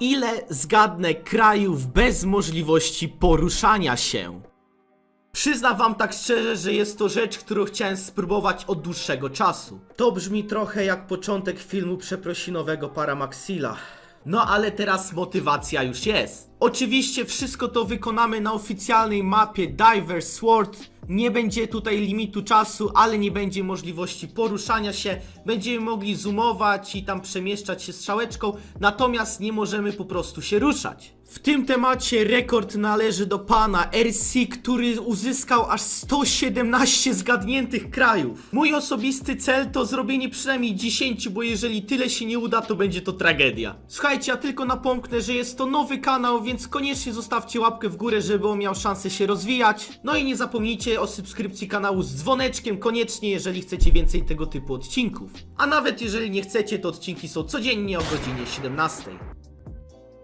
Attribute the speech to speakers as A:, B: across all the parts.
A: Ile zgadnę krajów bez możliwości poruszania się? Przyznam wam tak szczerze, że jest to rzecz, którą chciałem spróbować od dłuższego czasu. To brzmi trochę jak początek filmu przeprosinowego Paramaxila. No ale teraz motywacja już jest. Oczywiście wszystko to wykonamy na oficjalnej mapie Diver Sword. Nie będzie tutaj limitu czasu, ale nie będzie możliwości poruszania się. Będziemy mogli zoomować i tam przemieszczać się strzałeczką, natomiast nie możemy po prostu się ruszać. W tym temacie rekord należy do pana RC, który uzyskał aż 117 zgadniętych krajów. Mój osobisty cel to zrobienie przynajmniej 10, bo jeżeli tyle się nie uda, to będzie to tragedia. Słuchajcie, ja tylko napomknę, że jest to nowy kanał, więc koniecznie zostawcie łapkę w górę, żeby on miał szansę się rozwijać. No i nie zapomnijcie o subskrypcji kanału z dzwoneczkiem koniecznie, jeżeli chcecie więcej tego typu odcinków. A nawet jeżeli nie chcecie, to odcinki są codziennie o godzinie 17.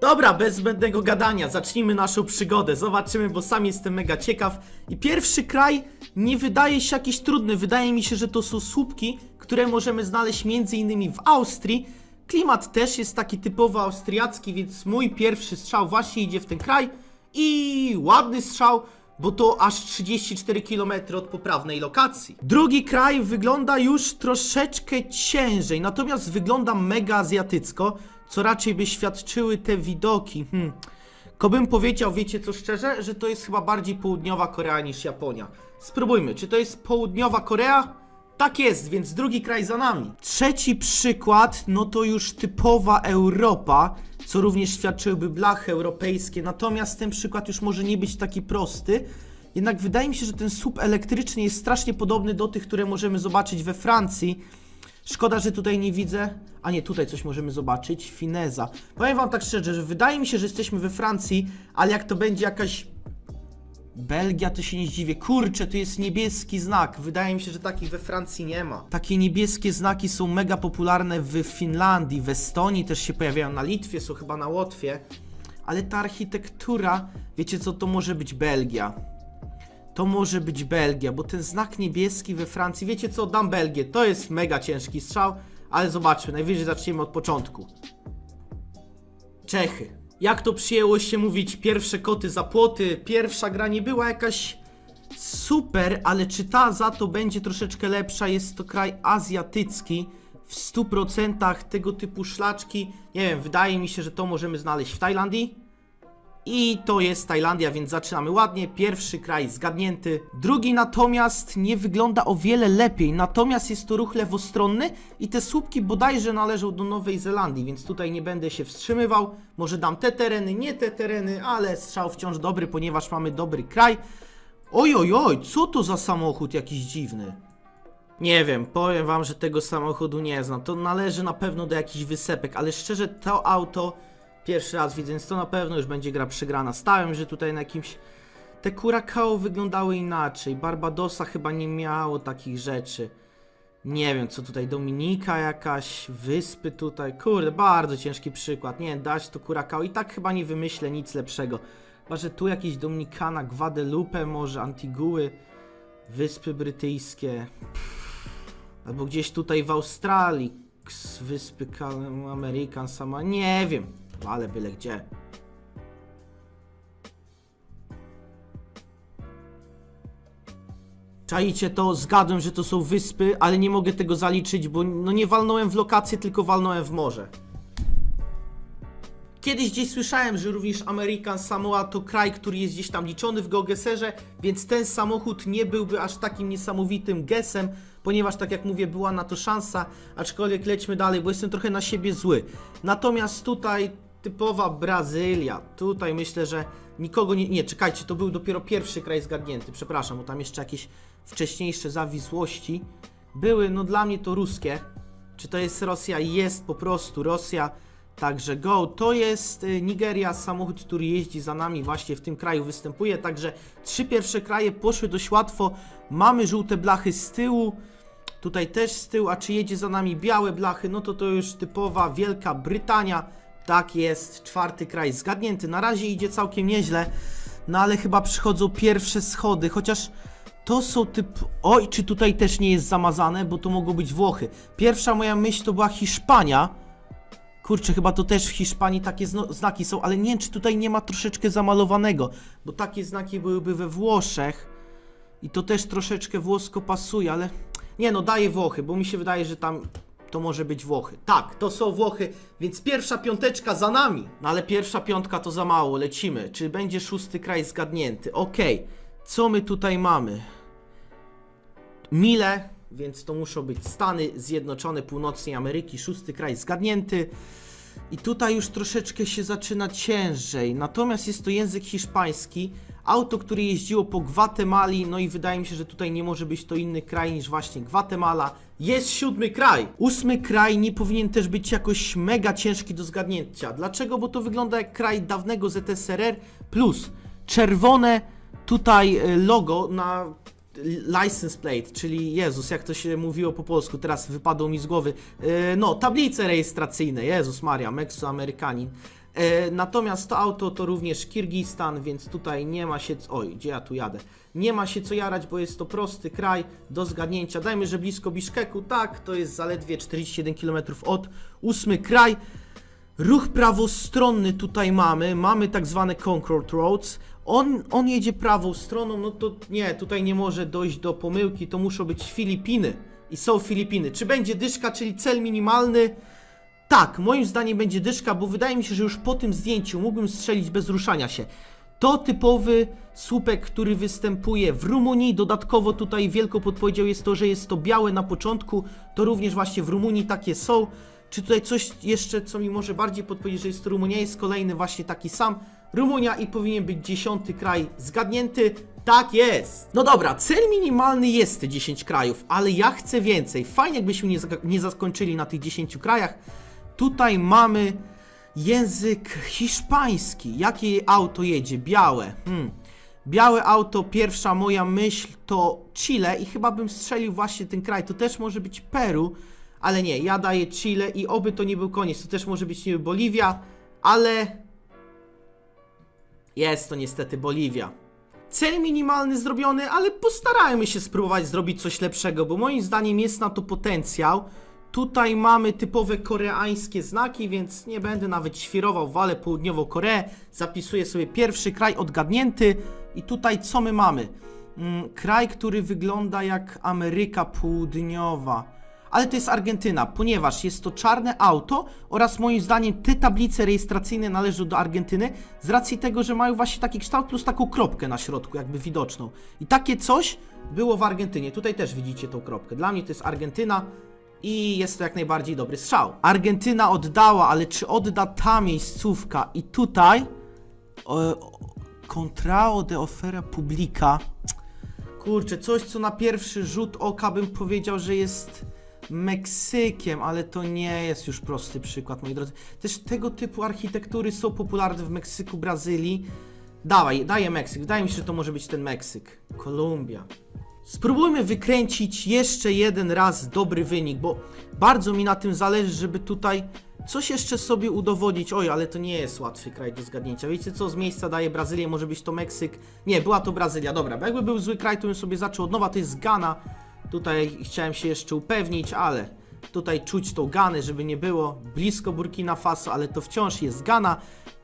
A: Dobra, bez zbędnego gadania, zacznijmy naszą przygodę. Zobaczymy, bo sam jestem mega ciekaw. I pierwszy kraj nie wydaje się jakiś trudny. Wydaje mi się, że to są słupki, które możemy znaleźć m.in. w Austrii. Klimat też jest taki typowo austriacki, więc mój pierwszy strzał właśnie idzie w ten kraj. I ładny strzał, bo to aż 34 km od poprawnej lokacji. Drugi kraj wygląda już troszeczkę ciężej, natomiast wygląda mega azjatycko, co raczej by świadczyły te widoki. Hmm. Ko bym powiedział, wiecie co szczerze, że to jest chyba bardziej południowa Korea niż Japonia. Spróbujmy, czy to jest południowa Korea? Tak jest, więc drugi kraj za nami. Trzeci przykład, no to już typowa Europa, co również świadczyłyby blachy europejskie. Natomiast ten przykład już może nie być taki prosty. Jednak wydaje mi się, że ten słup elektryczny jest strasznie podobny do tych, które możemy zobaczyć we Francji. Szkoda, że tutaj nie widzę. A nie, tutaj coś możemy zobaczyć. Fineza. Powiem wam tak szczerze, że wydaje mi się, że jesteśmy we Francji, ale jak to będzie jakaś Belgia, to się nie zdziwię. Kurczę, tu jest niebieski znak. Wydaje mi się, że takich we Francji nie ma. Takie niebieskie znaki są mega popularne w Finlandii, w Estonii też się pojawiają, na Litwie są chyba na Łotwie. Ale ta architektura, wiecie co, to może być Belgia. To może być Belgia, bo ten znak niebieski we Francji, wiecie co, dam Belgię. To jest mega ciężki strzał, ale zobaczmy, najwyżej zaczniemy od początku. Czechy. Jak to przyjęło się mówić, pierwsze koty za płoty, pierwsza gra nie była jakaś super, ale czy ta za to będzie troszeczkę lepsza? Jest to kraj azjatycki. W 100% tego typu szlaczki, nie wiem, wydaje mi się, że to możemy znaleźć w Tajlandii. I to jest Tajlandia, więc zaczynamy ładnie. Pierwszy kraj zgadnięty. Drugi natomiast nie wygląda o wiele lepiej. Natomiast jest to ruch lewostronny i te słupki bodajże należą do Nowej Zelandii, więc tutaj nie będę się wstrzymywał. Może dam te tereny, nie te tereny, ale strzał wciąż dobry, ponieważ mamy dobry kraj. Oj, oj, oj, co to za samochód jakiś dziwny? Nie wiem, powiem wam, że tego samochodu nie znam. To należy na pewno do jakichś wysepek, ale szczerze to auto pierwszy raz widzę, więc to na pewno już będzie gra przegrana. Stałem, że tutaj na jakimś... Te Curacao wyglądały inaczej. Barbadosa chyba nie miało takich rzeczy. Nie wiem, co tutaj, Dominika jakaś, wyspy tutaj. Kurde, bardzo ciężki przykład. Nie, dać to Curacao i tak chyba nie wymyślę nic lepszego. Chyba, że tu jakieś Dominikana, Guadalupe może, Antiguły, Wyspy Brytyjskie. Albo gdzieś tutaj w Australii, wyspy American sama, nie wiem, ale byle gdzie. Czaicie to, zgadłem, że to są wyspy, ale nie mogę tego zaliczyć, bo no nie walnąłem w lokację, tylko walnąłem w morze. Kiedyś gdzieś słyszałem, że również American Samoa to kraj, który jest gdzieś tam liczony w geogeserze, więc ten samochód nie byłby aż takim niesamowitym gesem, ponieważ tak jak mówię, była na to szansa, aczkolwiek lećmy dalej, bo jestem trochę na siebie zły. Natomiast tutaj typowa Brazylia, tutaj myślę, że nikogo nie... Nie, czekajcie, to był dopiero pierwszy kraj zgadnięty, przepraszam, bo tam jeszcze jakieś wcześniejsze zawisłości były, no dla mnie to ruskie. Czy to jest Rosja? Jest po prostu Rosja. Także go, to jest y, Nigeria, samochód, który jeździ za nami właśnie w tym kraju występuje, także trzy pierwsze kraje poszły dość łatwo, mamy żółte blachy z tyłu, tutaj też z tyłu, a czy jedzie za nami białe blachy, no to to już typowa Wielka Brytania, tak jest, czwarty kraj zgadnięty, na razie idzie całkiem nieźle, no ale chyba przychodzą pierwsze schody, chociaż to są typ... Oj, czy tutaj też nie jest zamazane, bo to mogą być Włochy. Pierwsza moja myśl to była Hiszpania, Kurczę, chyba to też w Hiszpanii takie znaki są, ale nie wiem, czy tutaj nie ma troszeczkę zamalowanego, bo takie znaki byłyby we Włoszech i to też troszeczkę włosko pasuje, ale nie no, daję Włochy, bo mi się wydaje, że tam to może być Włochy. Tak, to są Włochy, więc pierwsza piąteczka za nami. No ale pierwsza piątka to za mało, lecimy. Czy będzie szósty kraj zgadnięty? Okej, co my tutaj mamy? Mile, więc to muszą być Stany Zjednoczone Północnej Ameryki, szósty kraj zgadnięty. I tutaj już troszeczkę się zaczyna ciężej. Natomiast jest to język hiszpański. Auto, które jeździło po Gwatemali, no i wydaje mi się, że tutaj nie może być to inny kraj niż właśnie Gwatemala. Jest siódmy kraj. Ósmy kraj nie powinien też być jakoś mega ciężki do zgadnięcia. Dlaczego? Bo to wygląda jak kraj dawnego ZSRR plus czerwone tutaj e, logo na license plate, czyli Jezus, jak to się mówiło po polsku, teraz wypadło mi z głowy. E, no, tablice rejestracyjne, Jezus Maria, Meksykoamerykanin. E, natomiast to auto to również Kirgistan, więc tutaj nie ma się. Oj, gdzie ja tu jadę? Nie ma się co jarać, bo jest to prosty kraj do zgadnięcia. Dajmy, że blisko Biszkeku, tak, to jest zaledwie 47 km od ósmy kraj. Ruch prawostronny tutaj mamy, mamy tak zwane Concord Roads. On, on jedzie prawą stroną, no to nie, tutaj nie może dojść do pomyłki, to muszą być Filipiny. I są Filipiny. Czy będzie dyszka, czyli cel minimalny? Tak, moim zdaniem będzie dyszka, bo wydaje mi się, że już po tym zdjęciu mógłbym strzelić bez ruszania się. To typowy słupek, który występuje w Rumunii. Dodatkowo tutaj wielką podpowiedzią jest to, że jest to białe na początku. To również właśnie w Rumunii takie są. Czy tutaj coś jeszcze, co mi może bardziej podpowiedzieć, że jest Rumunia? Jest kolejny właśnie taki sam. Rumunia i powinien być dziesiąty kraj zgadnięty. Tak jest! No dobra, cel minimalny jest te 10 krajów, ale ja chcę więcej. Fajnie jakbyśmy nie, nie zakończyli na tych 10 krajach. Tutaj mamy język hiszpański. Jakie auto jedzie? Białe. Hmm. Białe auto, pierwsza moja myśl to Chile i chyba bym strzelił właśnie ten kraj. To też może być Peru, ale nie, ja daję Chile i oby to nie był koniec. To też może być wiem, Boliwia, ale jest to niestety Boliwia. Cel minimalny zrobiony, ale postarajmy się spróbować zrobić coś lepszego, bo moim zdaniem jest na to potencjał. Tutaj mamy typowe koreańskie znaki, więc nie będę nawet świrował, walę południową Koreę. Zapisuję sobie pierwszy kraj odgadnięty. I tutaj co my mamy? Mm, kraj, który wygląda jak Ameryka Południowa. Ale to jest Argentyna, ponieważ jest to czarne auto oraz moim zdaniem te tablice rejestracyjne należą do Argentyny z racji tego, że mają właśnie taki kształt plus taką kropkę na środku, jakby widoczną. I takie coś było w Argentynie. Tutaj też widzicie tą kropkę. Dla mnie to jest Argentyna i jest to jak najbardziej dobry strzał. Argentyna oddała, ale czy odda ta miejscówka? I tutaj Contrao de ofera publica. Kurczę, coś co na pierwszy rzut oka bym powiedział, że jest Meksykiem, ale to nie jest już prosty przykład, moi drodzy. Też tego typu architektury są popularne w Meksyku, Brazylii. Dawaj, daję Meksyk. Wydaje mi się, że to może być ten Meksyk. Kolumbia. Spróbujmy wykręcić jeszcze jeden raz dobry wynik, bo bardzo mi na tym zależy, żeby tutaj coś jeszcze sobie udowodnić. Oj, ale to nie jest łatwy kraj do zgadnięcia. Wiecie co, z miejsca daje Brazylię, może być to Meksyk. Nie, była to Brazylia, dobra, bo jakby był zły kraj, to bym sobie zaczął od nowa, to jest Ghana. Tutaj chciałem się jeszcze upewnić, ale tutaj czuć tą Ganę, żeby nie było blisko Burkina Faso, ale to wciąż jest Ghana.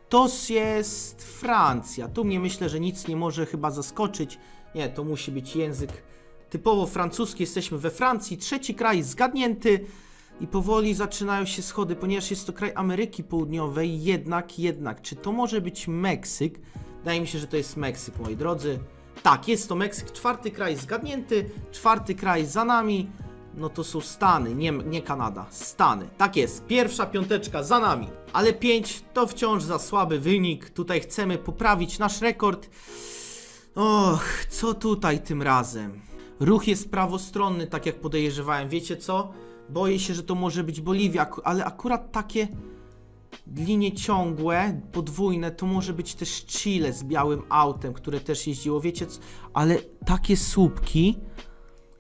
A: To jest Francja. Tu mnie myślę, że nic nie może chyba zaskoczyć. Nie, to musi być język typowo francuski. Jesteśmy we Francji. Trzeci kraj zgadnięty. I powoli zaczynają się schody, ponieważ jest to kraj Ameryki Południowej. Jednak, jednak, czy to może być Meksyk? Wydaje mi się, że to jest Meksyk, moi drodzy. Tak, jest to Meksyk. Czwarty kraj zgadnięty. Czwarty kraj za nami. No to są Stany, nie, nie Kanada. Stany. Tak jest. Pierwsza piąteczka za nami. Ale 5 to wciąż za słaby wynik. Tutaj chcemy poprawić nasz rekord. Och, co tutaj tym razem? Ruch jest prawostronny, tak jak podejrzewałem. Wiecie co? Boję się, że to może być Boliwia, ale akurat takie linie ciągłe, podwójne, to może być też Chile z białym autem, które też jeździło. Wiecie co? Ale takie słupki.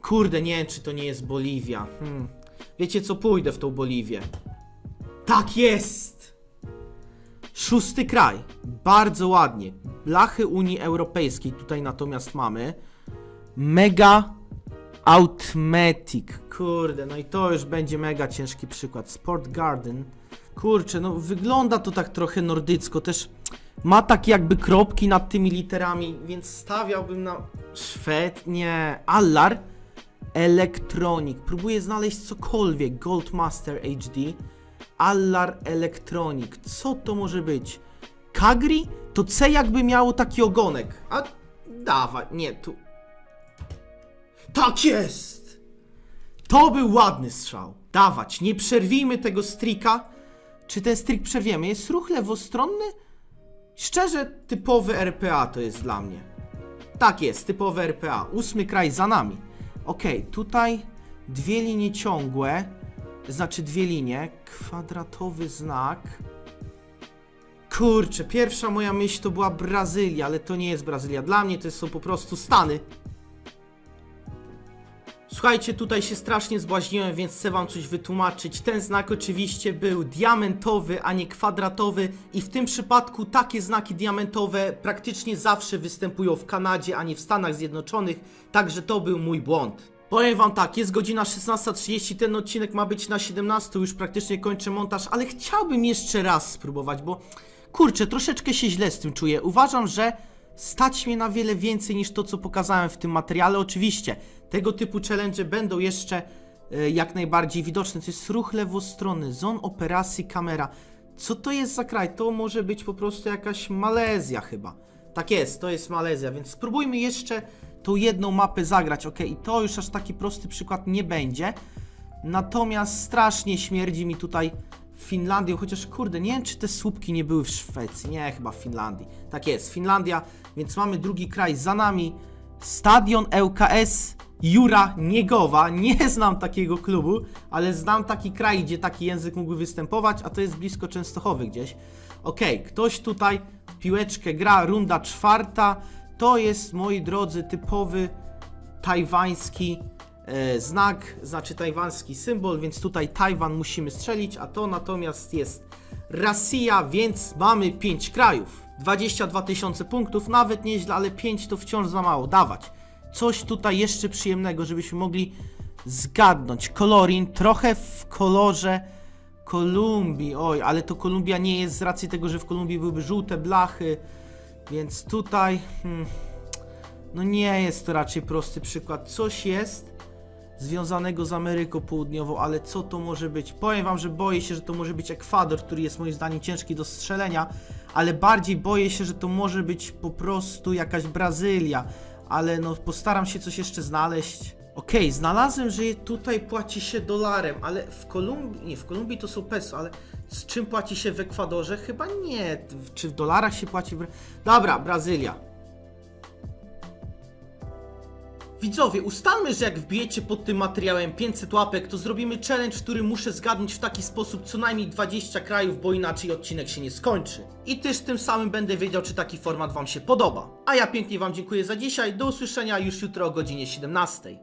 A: Kurde, nie wiem, czy to nie jest Boliwia. Hmm. Wiecie co? Pójdę w tą Boliwię. Tak jest! Szósty kraj. Bardzo ładnie. Blachy Unii Europejskiej tutaj natomiast mamy. Mega Automatic. Kurde, no i to już będzie mega ciężki przykład. Sport Garden. Kurczę, no wygląda to tak trochę nordycko, też ma takie jakby kropki nad tymi literami, więc stawiałbym na Szwed, nie, Allar, Electronic, próbuję znaleźć cokolwiek, Goldmaster HD, Allar Electronic, co to może być? Kagri? To C jakby miało taki ogonek, a dawaj, nie, tu... Tak jest! To był ładny strzał. Dawać, nie przerwijmy tego strika. Czy ten strik przerwiemy? Jest ruch lewostronny? Szczerze, typowy RPA to jest dla mnie. Tak jest, typowy RPA. Ósmy kraj za nami. Okej, tutaj dwie linie ciągłe, znaczy dwie linie, kwadratowy znak. Kurczę, pierwsza moja myśl to była Brazylia, ale to nie jest Brazylia. Dla mnie to są po prostu Stany. Słuchajcie, tutaj się strasznie zbłaźniłem, więc chcę wam coś wytłumaczyć. Ten znak oczywiście był diamentowy, a nie kwadratowy i w tym przypadku takie znaki diamentowe praktycznie zawsze występują w Kanadzie, a nie w Stanach Zjednoczonych, także to był mój błąd. Powiem wam tak, jest godzina 16.30, ten odcinek ma być na 17, już praktycznie kończę montaż, ale chciałbym jeszcze raz spróbować, bo kurczę, troszeczkę się źle z tym czuję. Uważam, że stać mnie na wiele więcej niż to, co pokazałem w tym materiale. Oczywiście, tego typu challenge będą jeszcze e, jak najbardziej widoczne. To jest ruch lewostronny, zon operacji kamera. Co to jest za kraj? To może być po prostu jakaś Malezja chyba. Tak jest, to jest Malezja, więc spróbujmy jeszcze tą jedną mapę zagrać, ok? I to już aż taki prosty przykład nie będzie. Natomiast strasznie śmierdzi mi tutaj Finlandią, chociaż kurde, nie wiem czy te słupki nie były w Szwecji, nie, chyba w Finlandii. Tak jest, Finlandia, więc mamy drugi kraj za nami. Stadion ŁKS Jura Niegowa, nie znam takiego klubu, ale znam taki kraj, gdzie taki język mógłby występować, a to jest blisko Częstochowy gdzieś. Okej, ktoś tutaj w piłeczkę gra, runda czwarta, to jest, moi drodzy, typowy tajwański znak, znaczy tajwański symbol, więc tutaj Tajwan musimy strzelić, a to natomiast jest Rosja, więc mamy 5 krajów. 22 tysiące punktów, nawet nieźle, ale 5 to wciąż za mało. Dawać. Coś tutaj jeszcze przyjemnego, żebyśmy mogli zgadnąć. Kolorin, trochę w kolorze Kolumbii. Oj, ale to Kolumbia nie jest z racji tego, że w Kolumbii byłyby żółte blachy, więc tutaj... Hmm, no nie jest to raczej prosty przykład. Coś jest związanego z Ameryką Południową, ale co to może być? Powiem wam, że boję się, że to może być Ekwador, który jest moim zdaniem ciężki do strzelenia, ale bardziej boję się, że to może być po prostu jakaś Brazylia, ale no postaram się coś jeszcze znaleźć. Okej, znalazłem, że tutaj płaci się dolarem, ale w Kolumbii, nie, w Kolumbii to są peso, ale z czym płaci się w Ekwadorze? Chyba nie. Czy w dolarach się płaci? Dobra, Brazylia. Widzowie, ustalmy, że jak wbijecie pod tym materiałem 500 łapek, to zrobimy challenge, w którym muszę zgadnąć w taki sposób co najmniej 20 krajów, bo inaczej odcinek się nie skończy. I też tym samym będę wiedział, czy taki format Wam się podoba. A ja pięknie Wam dziękuję za dzisiaj, do usłyszenia już jutro o godzinie 17.